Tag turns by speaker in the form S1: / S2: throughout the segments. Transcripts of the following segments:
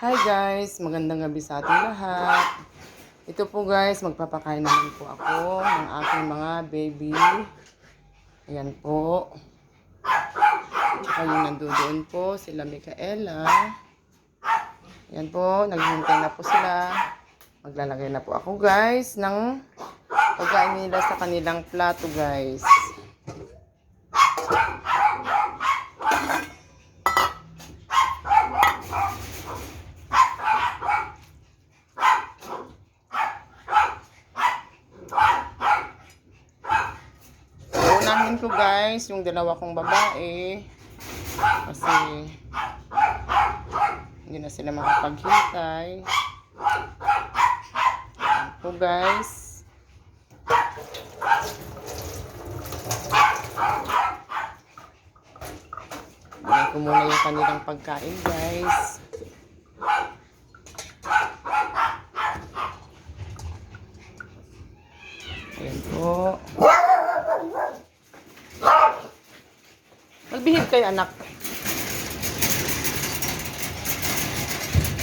S1: Hi guys, magandang gabi sa ating lahat. Ito po guys, magpapakain naman po ako ng aking mga baby. Ayan po. Tsaka yung nandoon po, sila Micaela. Ayan po, naghihintay na po sila. Maglalagay na po ako guys ng pagkain nila sa kanilang plato guys. Unahin ko guys, yung dalawa kong babae. Kasi hindi na sila makapaghintay. Ayan po guys. Bigyan ko muna yung kanilang pagkain guys. Ayan po. Magbihib kayo anak.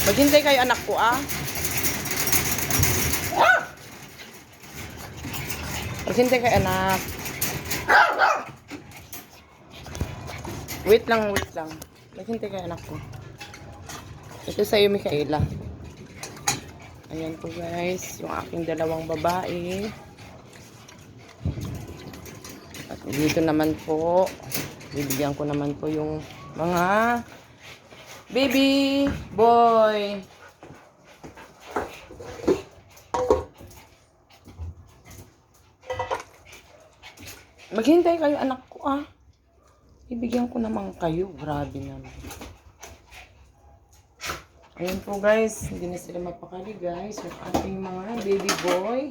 S1: Maghintay kayo anak ko ah. Maghintay kayo anak. Wait lang, wait lang. Maghintay kayo anak ko. Ito sa'yo, Micaela. Ayan po guys, yung aking dalawang babae. At dito naman po, bibigyan ko naman po yung mga baby boy. Maghintay kayo anak ko ah. Ibigyan ko naman kayo. Grabe naman. Ayun po guys, hindi na sila mapakali guys. Yung ating mga baby boy.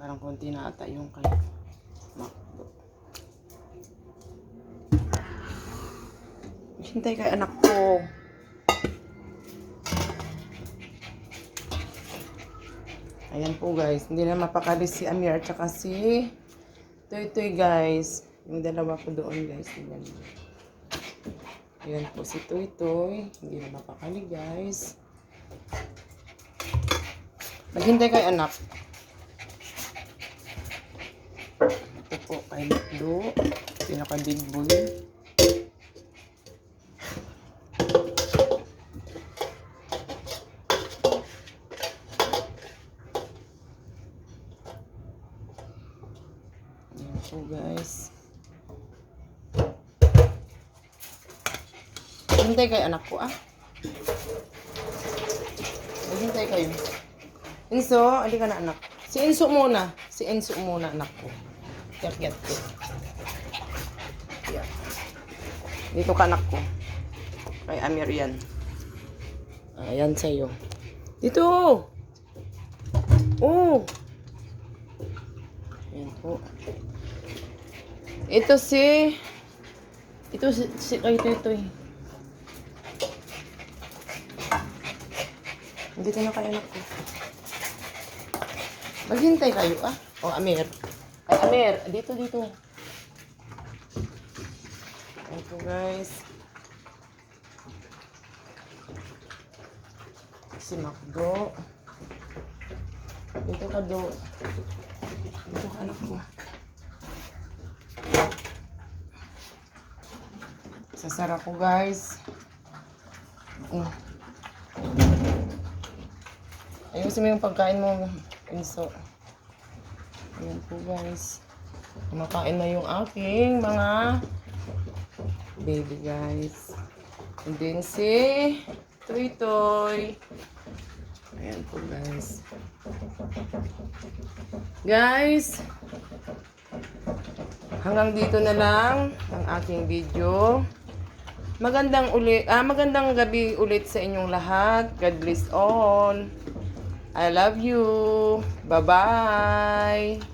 S1: Parang konti na ata yung kay Macdo. Hintay kay anak ko. Ayan po guys. Hindi na mapakali si Amir at saka si Toy Toy guys. Yung dalawa ko doon guys. Ayan. Ayan po si Toy Toy. Hindi na mapakali guys. Maghintay kay anak. Ito po kay Miklo. Pinaka big boy. Po guys. Hintay kay anak ko ah. Maghintay kayo. Inso, ali ka na anak. Si Enso muna. Si Enso muna anak ko. Yak-yak ko. Yan. Dito ka anak ko. Kay Amir yan. Ayan sa'yo. Dito! Oh! Ayan po. Ito si... Ito si... si kay Tetoy. Dito na kayo anak ko. Maghintay kayo ah. O, Amir. Amir. Dito, dito. Ito, guys. Si Macdo. Dito ka, do. Dito ka, anak ko. Sasara ko, guys. Mm. Ayusin mo yung pagkain mo, Enso. Ayan po guys. Kumakain na yung aking mga baby guys. And then si Toy Toy. Ayan po guys. Guys, hanggang dito na lang ang aking video. Magandang ulit, ah, magandang gabi ulit sa inyong lahat. God bless all. I love you. Bye-bye.